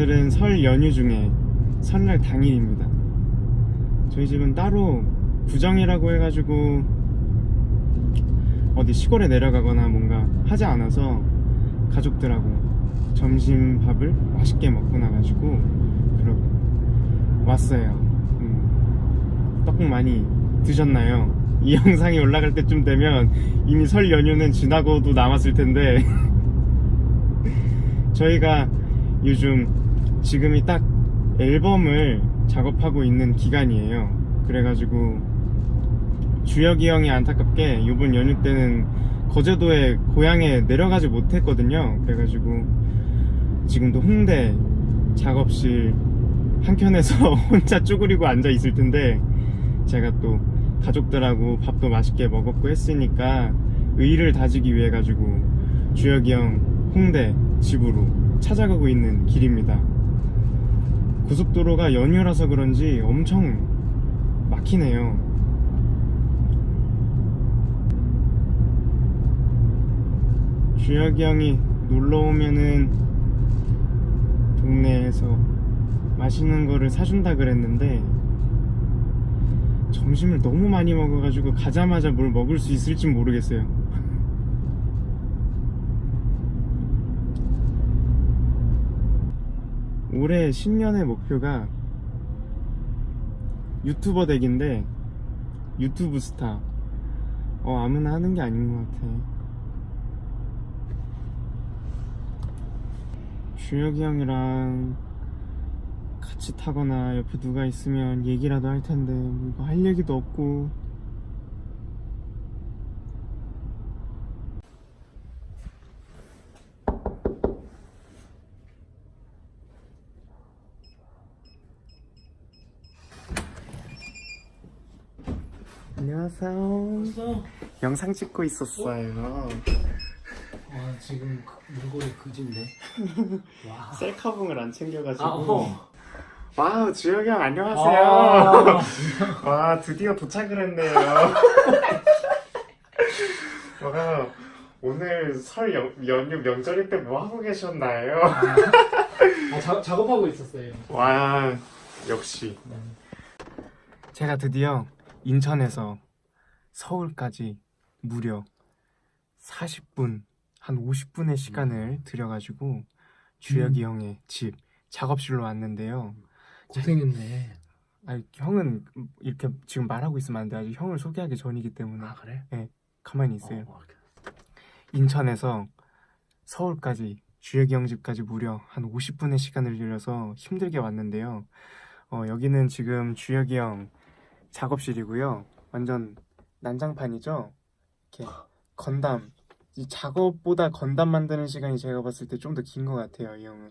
오늘은 설 연휴 중에 설날 당일입니다. 저희 집은 따로 구정이라고 해가지고 어디 시골에 내려가거나 뭔가 하지 않아서 가족들하고 점심 밥을 맛있게 먹고 나가지고 그러고 왔어요. 음, 떡국 많이 드셨나요? 이 영상이 올라갈 때쯤 되면 이미 설 연휴는 지나고도 남았을 텐데 저희가 요즘 지금이 딱 앨범을 작업하고 있는 기간이에요. 그래가지고 주혁이 형이 안타깝게 이번 연휴 때는 거제도에 고향에 내려가지 못했거든요. 그래가지고 지금도 홍대 작업실 한켠에서 혼자 쭈그리고 앉아 있을 텐데 제가 또 가족들하고 밥도 맛있게 먹었고 했으니까 의의를 다지기 위해 가지고 주혁이 형 홍대 집으로 찾아가고 있는 길입니다. 고속도로가 연휴라서 그런지 엄청 막히네요. 주혁이 형이 놀러 오면은 동네에서 맛있는 거를 사준다 그랬는데 점심을 너무 많이 먹어가지고 가자마자 뭘 먹을 수 있을지 모르겠어요. 올해 신년의 목표가 유튜버 되기인데 유튜브 스타. 어 아무나 하는 게 아닌 것 같아. 주혁이 형이랑 같이 타거나 옆에 누가 있으면 얘기라도 할 텐데 뭐 할 얘기도 없고 안녕하세요. 벌써? 영상 찍고 있었어요. 와 지금 그- 물골이 그진데? 와. 셀카봉을 안 챙겨가지고. 아, 어. 와우 주혁이 형 안녕하세요. 아, 와 드디어 도착을 했네요. 와 오늘 설 연, 연휴 명절일 때 뭐 하고 계셨나요? 아, 자, 작업하고 있었어요. 와 역시. 제가 드디어 인천에서 서울까지 무려 40분 한 50분의 시간을 들여가지고 주혁이 형의 집 작업실로 왔는데요 고생했네 아니 형은 이렇게 지금 말하고 있으면 안 돼. 아직 형을 소개하기 전이기 때문에 아 그래? 가만히 있어요. 어, 이렇게. 인천에서 서울까지 주혁이 형 집까지 무려 한 50분의 시간을 들여서 힘들게 왔는데요. 어, 여기는 지금 주혁이 형 작업실이고요. 완전 난장판이죠. 이렇게 건담 이 작업보다 건담 만드는 시간이 제가 봤을 때 좀 더 긴 것 같아요. 이 형은.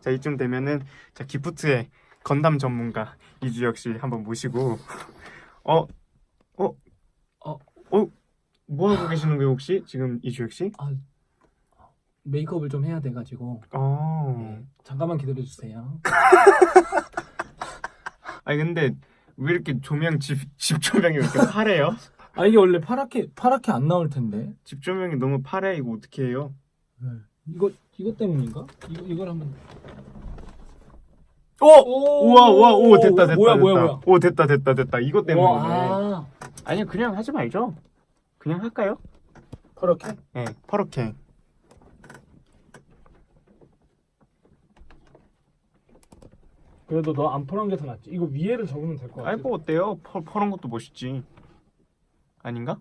자 이쯤 되면은 자 기프트의 건담 전문가 이주혁 씨 한번 모시고 어 어, 어. 어, 뭐 하고 계시는 거예요 혹시 지금 이주혁 씨? 메이크업을 좀 해야 돼가지고 어. 네, 잠깐만 기다려주세요 아니 근데 왜 이렇게 조명 집, 집 조명이 왜 이렇게 파래요? 아 이게 원래 파랗게 파랗게 안 나올 텐데 집 조명이 너무 파래 이거 어떻게 해요? 이거 이거 때문인가? 이거 이걸 한번 오! 어? 우와 우와 오 됐다 됐다 뭐야 됐다 뭐야 뭐야 오 됐다 됐다 됐다 이것 때문에 와, 아, 아니 그냥 하지 말죠 그냥 할까요? 파랗게? 네 퍼렇게 그래도 너안 파란 게더 낫지. 이거 위에를 적으면 될 것 같아. 아이고 어때요? 퍼, 퍼런 것도 멋있지. 아닌가?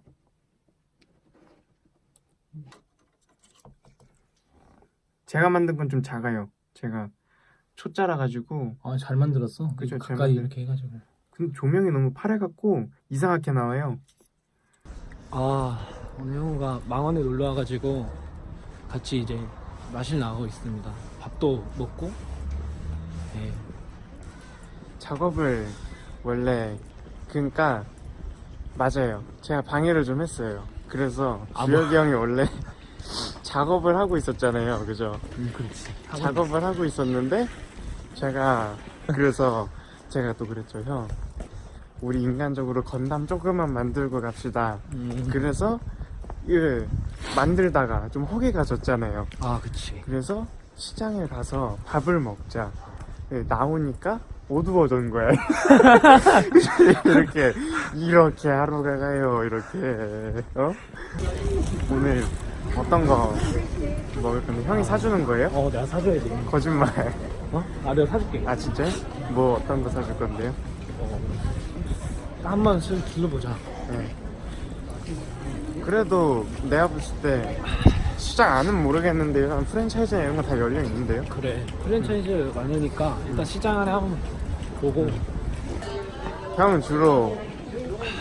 제가 만든 건 좀 작아요. 제가 초짜라 가지고. 아 잘 만들었어? 그죠, 잘 가까이 만들- 이렇게 해가지고. 근데 조명이 너무 파래갖고 이상하게 나와요. 아 오늘 형우가 망원에 놀러 와가지고 같이 이제 마실 나가고 있습니다. 밥도 먹고 네. 작업을 원래 그러니까 맞아요. 제가 방해를 좀 했어요. 그래서 아, 주혁이 형이 원래 작업을 하고 있었잖아요. 그죠? 음, 그렇지 작업을 하고 있었는데 제가 그래서 제가 또 그랬죠. 형. 우리 인간적으로 건담 조금만 만들고 갑시다. 음. 그래서 그 만들다가 좀 허기가 졌잖아요. 아 그치 그래서 시장에 가서 밥을 먹자. 네, 나오니까 어두워진 거야. 이렇게 이렇게 하루가 가요. 이렇게 어? 오늘 어떤 거 먹을 건데 형이 사주는 거예요? 어 내가 사줘야지 거짓말. 어? 아 내가 사줄게 아 진짜요? 뭐 어떤 거 사줄 건데요? 한번 슬 둘러보자 네. 그래도 내가 봤을 때 시장 안은 모르겠는데 일단 프랜차이즈나 이런 거 다 열려 있는데요. 그래 프랜차이즈 많으니까 일단 시장 안에 한번 보고 형은 주로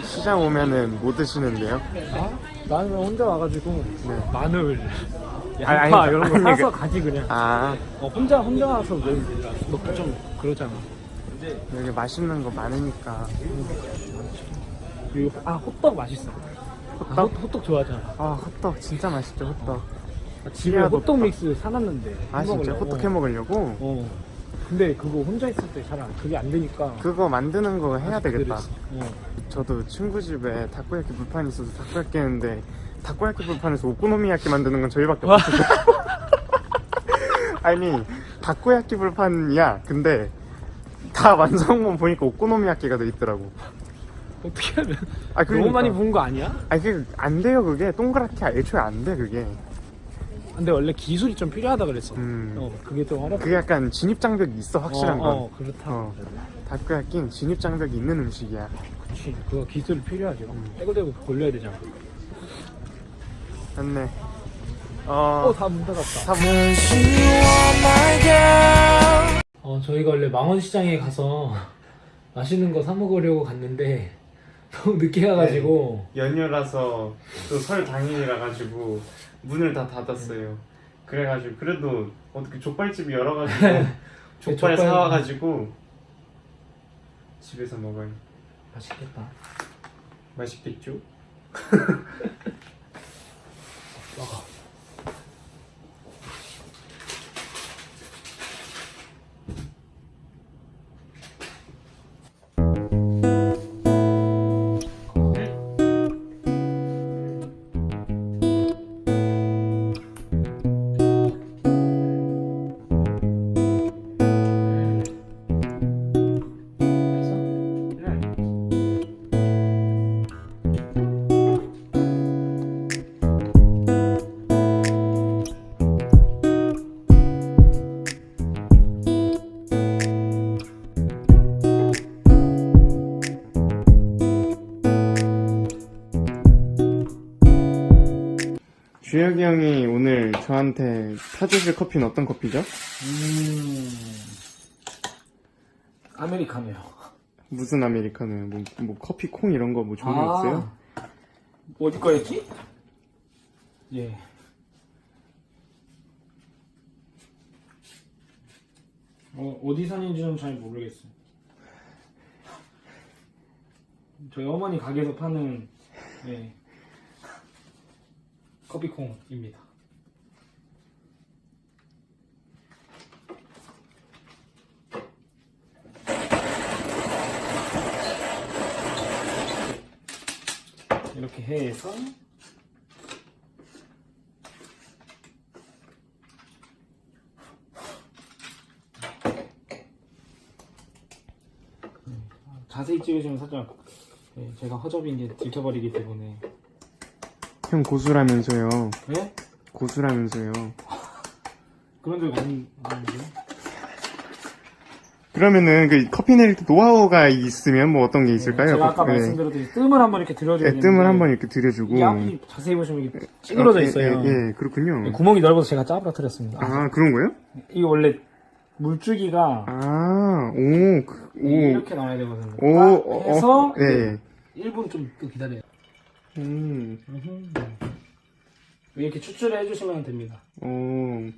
시장 오면은 뭐 드시는데요? 아? 나는 혼자 와가지고 네. 마늘 아니, 양파 아니, 이런 거 아니, 사서 그- 가지 그냥 아 어, 혼자 혼자 와서 왜 먹기 좀 그러잖아 여기 맛있는 거 많으니까 그리고 아 호떡 맛있어 아, 호, 호떡? 호떡 좋아하잖아 아 호떡 진짜 맛있죠 호떡. 아, 집에 호떡. 호떡 믹스 사놨는데 아해 진짜 먹으려고. 호떡 해 먹으려고? 어 근데 그거 혼자 있을 때 잘 안 그게 안 되니까 그거 만드는 거 해야 되겠다. 그랬어. 어. 저도 친구 집에 다코야키 불판이 있어서 다코야키 했는데 다코야키 불판에서 오코노미야키 만드는 건 저희밖에 없어요. 아니 다코야키 불판이야. 근데 다 완성본 보니까 오코노미야키가 돼 있더라고. 어떻게 하면 아 너무 많이 그러니까. 부은 거 아니야? 아니 그안 돼요 그게 동그랗게 애초에 안 돼 그게. 근데 원래 기술이 좀 필요하다 그랬어 음. 어 그게 좀 어렵다 그게 약간 진입 장벽이 있어 확실한 어, 건. 어 그렇다 어. 다코야끼는 진입 장벽이 있는 음식이야. 그치 그거 기술이 필요하죠 음. 떼굴떼굴 돌려야 되잖아 맞네. 어. 어다 문 닫았다 다어 저희가 원래 망원시장에 가서 맛있는 거 사 먹으려고 갔는데 너무 늦게 가가지고 연휴라서 또 설 당일이라 가지고 문을 다 닫았어요. 그래가지고 그래도 어떻게 족발집이 열어가지고 족발 족발- 사와가지고 집에서 먹어요. 맛있겠다 맛있겠죠? 주혁이 형이 오늘 저한테 타주실 커피는 어떤 커피죠? 음 아메리카노요 무슨 아메리카노요? 뭐, 뭐 커피 콩 이런 거 뭐 종류 없어요? 어디 거였지? 예 어, 어디 산인지는 잘 모르겠어요 저희 어머니 가게에서 파는 예, 커피콩입니다. 이렇게 해서 자세히 찍으시면 살짝 네, 제가 허접인 게 들켜버리기 때문에 형 고수라면서요. 왜? 고수라면서요. 그런 적 아닌, 아닌데? 그러면은 그 커피 내릴 때 노하우가 있으면 뭐 어떤 게 있을까요? 제가 아까 네. 말씀드렸듯이 뜸을 한번 이렇게 들어줘야 네, 되는데 뜸을 한번 이렇게 들여주고. 이 앞이 자세히 보시면 이게 찌그러져 아, 예, 있어요 예, 예, 그렇군요. 구멍이 넓어서 제가 짜부러뜨렸습니다 아, 그런 거요? 이게 원래 물줄기가 아, 오, 그, 오, 이렇게 나와야 되거든요 오, 딱 어, 해서 어, 예, 예. 1분 좀또 기다려요 음, 이렇게 추출을 해주시면 됩니다. 오,